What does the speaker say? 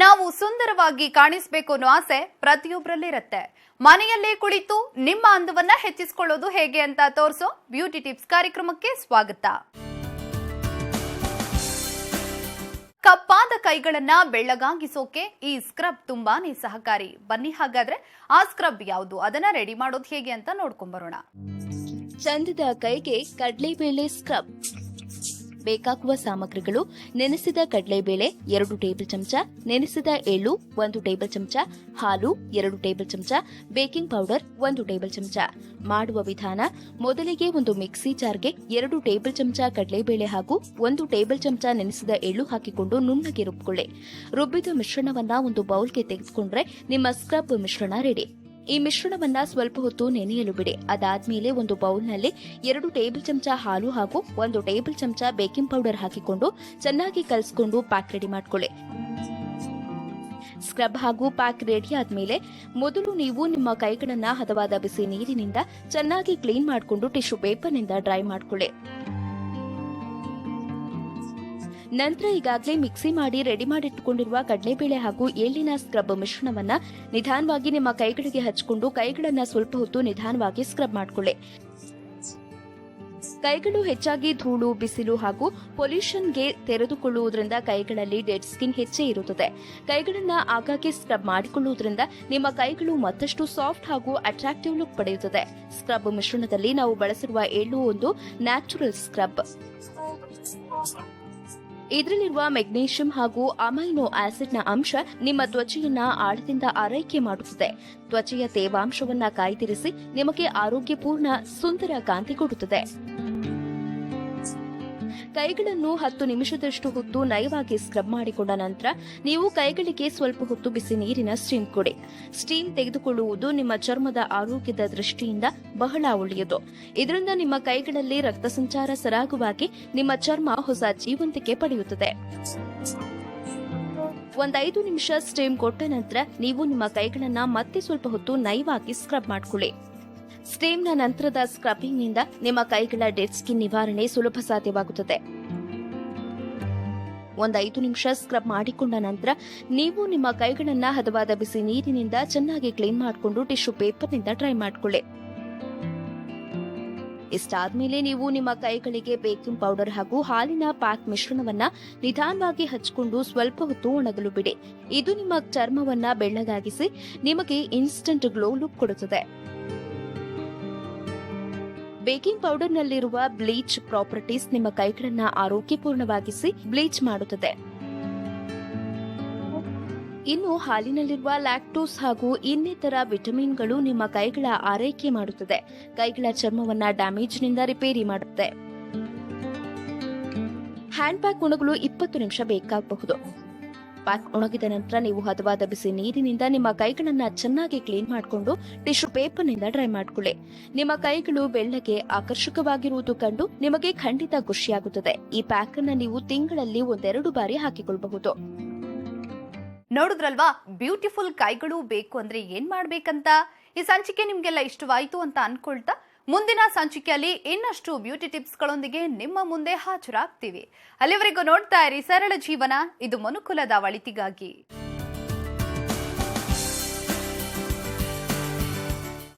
ನಾವು ಸುಂದರವಾಗಿ ಕಾಣಿಸ್ಬೇಕು ಅನ್ನೋ ಆಸೆ ಪ್ರತಿಯೊಬ್ಬರಲ್ಲಿರುತ್ತೆ ಮನೆಯಲ್ಲೇ ಕುಳಿತು ನಿಮ್ಮ ಅಂದವನ್ನ ಹೆಚ್ಚಿಸಿಕೊಳ್ಳೋದು ಹೇಗೆ ಅಂತ ತೋರಿಸೋ ಬ್ಯೂಟಿ ಟಿಪ್ಸ್ ಕಾರ್ಯಕ್ರಮಕ್ಕೆ ಸ್ವಾಗತ. ಕಪ್ಪಾದ ಕೈಗಳನ್ನ ಬೆಳ್ಳಗಾಗಿಸೋಕೆ ಈ ಸ್ಕ್ರಬ್ ತುಂಬಾನೇ ಸಹಕಾರಿ. ಬನ್ನಿ ಹಾಗಾದ್ರೆ ಆ ಸ್ಕ್ರಬ್ ಯಾವುದು? ಅದನ್ನ ರೆಡಿ ಮಾಡೋದು ಹೇಗೆ ಅಂತ ನೋಡ್ಕೊಂಡ್ ಬರೋಣ. ಚಂದದ ಕೈಗೆ ಕಡಲೆಬೇಳೆ ಸ್ಕ್ರಬ್. ಬೇಕಾಗುವ ಸಾಮಗ್ರಿಗಳು, ನೆನೆಸಿದ ಕಡಲೆಬೇಳೆ ಎರಡು ಟೇಬಲ್ ಚಮಚ, ನೆನೆಸಿದ ಎಳ್ಳು ಒಂದು ಟೇಬಲ್ ಚಮಚ, ಹಾಲು ಎರಡು ಟೇಬಲ್ ಚಮಚ, ಬೇಕಿಂಗ್ ಪೌಡರ್ ಒಂದು ಟೇಬಲ್ ಚಮಚ. ಮಾಡುವ ವಿಧಾನ, ಮೊದಲಿಗೆ ಒಂದು ಮಿಕ್ಸಿ ಜಾರ್ಗೆ ಎರಡು ಟೇಬಲ್ ಚಮಚ ಕಡಲೆಬೇಳೆ ಹಾಗೂ ಒಂದು ಟೇಬಲ್ ಚಮಚ ನೆನೆಸಿದ ಎಳ್ಳು ಹಾಕಿಕೊಂಡು ನುಣ್ಣಗೆ ರುಬ್ಬಿಕೊಳ್ಳಿ ರುಬ್ಬಿದ ಮಿಶ್ರಣವನ್ನ ಒಂದು ಬೌಲ್ಗೆ ತೆಗೆದುಕೊಂಡ್ರೆ ನಿಮ್ಮ ಸ್ಕ್ರಬ್ ಮಿಶ್ರಣ ರೆಡಿ ಈ ಮಿಶ್ರಣವನ್ನ ಸ್ವಲ್ಪ ಹೊತ್ತು ನೆನೆಯಲು ಬಿಡಿ. ಅದಾದ್ಮೇಲೆ ಒಂದು ಬೌಲ್ನಲ್ಲಿ ಎರಡು ಟೇಬಲ್ ಚಮಚ ಹಾಲು ಹಾಗೂ ಒಂದು ಟೇಬಲ್ ಚಮಚ ಬೇಕಿಂಗ್ ಪೌಡರ್ ಹಾಕಿಕೊಂಡು ಚೆನ್ನಾಗಿ ಕಲಸ್ಕೊಂಡು ಪ್ಯಾಕ್ ರೆಡಿ ಮಾಡ್ಕೊಳ್ಳಿ. ಸ್ಕ್ರಬ್ ಹಾಗೂ ಪ್ಯಾಕ್ ರೆಡಿ ಆದ್ಮೇಲೆ ಮೊದಲು ನೀವು ನಿಮ್ಮ ಕೈಗಳನ್ನ ಹದವಾದ ಬಿಸಿ ನೀರಿನಿಂದ ಚೆನ್ನಾಗಿ ಕ್ಲೀನ್ ಮಾಡಿಕೊಂಡು ಟಿಶ್ಯೂ ಪೇಪರ್ನಿಂದ ಡ್ರೈ ಮಾಡ್ಕೊಳ್ಳಿ. ನಂತರ ಈಗಾಗಲೇ ಮಿಕ್ಸಿ ಮಾಡಿ ರೆಡಿ ಮಾಡಿಟ್ಟುಕೊಂಡಿರುವ ಕಡಲೆಬೇಳೆ ಹಾಗೂ ಎಳ್ಳಿನ ಸ್ಕ್ರಬ್ ಮಿಶ್ರಣವನ್ನ ನಿಧಾನವಾಗಿ ನಿಮ್ಮ ಕೈಗಳಿಗೆ ಹಚ್ಕೊಂಡು ಕೈಗಳನ್ನ ಸ್ವಲ್ಪ ಹೊತ್ತು ನಿಧಾನವಾಗಿ ಸ್ಕ್ರಬ್ ಮಾಡಿಕೊಳ್ಳಿ. ಕೈಗಳು ಹೆಚ್ಚಾಗಿ ಧೂಳು, ಬಿಸಿಲು ಹಾಗೂ ಪೊಲ್ಯೂಷನ್ಗೆ ತೆರೆದುಕೊಳ್ಳುವುದರಿಂದ ಕೈಗಳಲ್ಲಿ ಡೆಡ್ ಸ್ಕಿನ್ ಹೆಚ್ಚೇ ಇರುತ್ತದೆ. ಕೈಗಳನ್ನು ಆಗಾಗ್ಗೆ ಸ್ಕ್ರಬ್ ಮಾಡಿಕೊಳ್ಳುವುದರಿಂದ ನಿಮ್ಮ ಕೈಗಳು ಮತ್ತಷ್ಟು ಸಾಫ್ಟ್ ಹಾಗೂ ಅಟ್ರಾಕ್ಟಿವ್ ಲುಕ್ ಪಡೆಯುತ್ತದೆ. ಸ್ಕ್ರಬ್ ಮಿಶ್ರಣದಲ್ಲಿ ನಾವು ಬಳಸಿರುವ ಎಳ್ಳು ಒಂದು ನ್ಯಾಚುರಲ್ ಸ್ಕ್ರಬ್ ಇದರಲ್ಲಿರುವ ಮೆಗ್ನೀಷಿಯಂ ಹಾಗೂ ಅಮೈನೋ ಆಸಿಡ್ನ ಅಂಶ ನಿಮ್ಮ ತ್ವಚೆಯನ್ನ ಆಳದಿಂದ ಆರೈಕೆ ಮಾಡುತ್ತದೆ. ತ್ವಚೆಯ ತೇವಾಂಶವನ್ನ ಕಾಯ್ದಿರಿಸಿ ನಿಮಗೆ ಆರೋಗ್ಯಪೂರ್ಣ ಸುಂದರ ಕಾಂತಿ ಕೊಡುತ್ತದೆ. ಕೈಗಳನ್ನು ಹತ್ತು ನಿಮಿಷದಷ್ಟು ಹೊತ್ತು ನಯವಾಗಿ ಸ್ಕ್ರಬ್ ಮಾಡಿಕೊಂಡ ನಂತರ ನೀವು ಕೈಗಳಿಗೆ ಸ್ವಲ್ಪ ಹೊತ್ತು ಬಿಸಿ ನೀರಿನ ಸ್ಟೀಮ್ ಕೊಡಿ. ಸ್ಟೀಮ್ ತೆಗೆದುಕೊಳ್ಳುವುದು ನಿಮ್ಮ ಚರ್ಮದ ಆರೋಗ್ಯದ ದೃಷ್ಟಿಯಿಂದ ಬಹಳ ಒಳ್ಳೆಯದು. ಇದರಿಂದ ನಿಮ್ಮ ಕೈಗಳಲ್ಲಿ ರಕ್ತ ಸಂಚಾರ ಸರಾಗವಾಗಿ ನಿಮ್ಮ ಚರ್ಮ ಹೊಸ ಜೀವಂತಿಕೆ ಪಡೆಯುತ್ತದೆ. ಒಂದೈದು ನಿಮಿಷ ಸ್ಟೀಮ್ ಕೊಟ್ಟ ನಂತರ ನೀವು ನಿಮ್ಮ ಕೈಗಳನ್ನ ಮತ್ತೆ ಸ್ವಲ್ಪ ಹೊತ್ತು ನಯವಾಗಿ ಸ್ಕ್ರಬ್ ಮಾಡ್ಕೊಳ್ಳಿ. ಸ್ಟೀಮ್ನ ನಂತರದ ಸ್ಕ್ರಬ್ಬಿಂಗ್ನಿಂದ ನಿಮ್ಮ ಕೈಗಳ ಡೆಡ್ ಸ್ಕಿನ್ ನಿವಾರಣೆ ಸುಲಭ ಸಾಧ್ಯವಾಗುತ್ತದೆ. ಒಂದೈದು ನಿಮಿಷ ಸ್ಕ್ರಬ್ ಮಾಡಿಕೊಂಡ ನಂತರ ನೀವು ನಿಮ್ಮ ಕೈಗಳನ್ನ ಹದವಾದ ಬಿಸಿ ನೀರಿನಿಂದ ಚೆನ್ನಾಗಿ ಕ್ಲೀನ್ ಮಾಡಿಕೊಂಡು ಟಿಶ್ಯೂ ಪೇಪರ್ನಿಂದ ಡ್ರೈ ಮಾಡ್ಕೊಳ್ಳಿ. ಇಷ್ಟಾದ್ಮೇಲೆ ನೀವು ನಿಮ್ಮ ಕೈಗಳಿಗೆ ಬೇಕಿಂಗ್ ಪೌಡರ್ ಹಾಗೂ ಹಾಲಿನ ಪ್ಯಾಕ್ ಮಿಶ್ರಣವನ್ನ ನಿಧಾನವಾಗಿ ಹಚ್ಕೊಂಡು ಸ್ವಲ್ಪ ಹೊತ್ತು ಒಣಗಲು ಬಿಡಿ. ಇದು ನಿಮ್ಮ ಚರ್ಮವನ್ನ ಬೆಳ್ಳಗಾಗಿಸಿ ನಿಮಗೆ ಇನ್ಸ್ಟಂಟ್ ಗ್ಲೋ ಲುಕ್ ಕೊಡುತ್ತದೆ. ಬೇಕಿಂಗ್ ಪೌಡರ್ನಲ್ಲಿರುವ ಬ್ಲೀಚ್ ಪ್ರಾಪರ್ಟೀಸ್ ನಿಮ್ಮ ಕೈಗಳನ್ನ ಆರೋಗ್ಯಪೂರ್ಣವಾಗಿಸಿ ಬ್ಲೀಚ್ ಮಾಡುತ್ತದೆ. ಇನ್ನು ಹಾಲಿನಲ್ಲಿರುವ ಲ್ಯಾಕ್ಟೋಸ್ ಹಾಗೂ ಇನ್ನಿತರ ವಿಟಮಿನ್ಗಳು ನಿಮ್ಮ ಕೈಗಳ ಆರೈಕೆ ಮಾಡುತ್ತದೆ. ಕೈಗಳ ಚರ್ಮವನ್ನ ಡ್ಯಾಮೇಜ್ನಿಂದ ರಿಪೇರಿ ಮಾಡುತ್ತೆ ಹ್ಯಾಂಡ್ ಪ್ಯಾಕ್ ಒಣಗಲು ಇಪ್ಪತ್ತು ನಿಮಿಷ ಬೇಕಾಗಬಹುದು. ಪ್ಯಾಕ್ ಒಣಗಿದ ನಂತರ ನೀವು ಹದವಾದ ಬಿಸಿ ನೀರಿನಿಂದ ನಿಮ್ಮ ಕೈಗಳನ್ನ ಚೆನ್ನಾಗಿ ಕ್ಲೀನ್ ಮಾಡಿಕೊಂಡು ಟಿಶ್ಯೂ ಪೇಪರ್ನಿಂದ ಡ್ರೈ ಮಾಡ್ಕೊಳ್ಳಿ. ನಿಮ್ಮ ಕೈಗಳು ಬೆಳ್ಳಗೆ ಆಕರ್ಷಕವಾಗಿರುವುದು ಕಂಡು ನಿಮಗೆ ಖಂಡಿತ ಖುಷಿಯಾಗುತ್ತದೆ. ಈ ಪ್ಯಾಕ್ ಅನ್ನ ನೀವು ತಿಂಗಳಲ್ಲಿ ಒಂದೆರಡು ಬಾರಿ ಹಾಕಿಕೊಳ್ಳಬಹುದು. ನೋಡಿದ್ರಲ್ವಾ? ಬ್ಯೂಟಿಫುಲ್ ಕೈಗಳು ಬೇಕು ಅಂದ್ರೆ ಏನ್ ಮಾಡ್ಬೇಕಂತ? ಈ ಸಂಚಿಕೆ ನಿಮ್ಗೆಲ್ಲ ಇಷ್ಟವಾಯ್ತು ಅಂತ ಅನ್ಕೊಳ್ತಾ ಮುಂದಿನ ಸಂಚಿಕೆಯಲ್ಲಿ ಇನ್ನಷ್ಟು ಬ್ಯೂಟಿ ಟಿಪ್ಸ್ಗಳೊಂದಿಗೆ ನಿಮ್ಮ ಮುಂದೆ ಹಾಜರಾಗ್ತೀವಿ. ಅಲ್ಲಿವರೆಗೂ ನೋಡ್ತಾ ಇರಿ ಸರಳ ಜೀವನ, ಇದು ಮನುಕುಲದ ಒಳಿತಿಗಾಗಿ.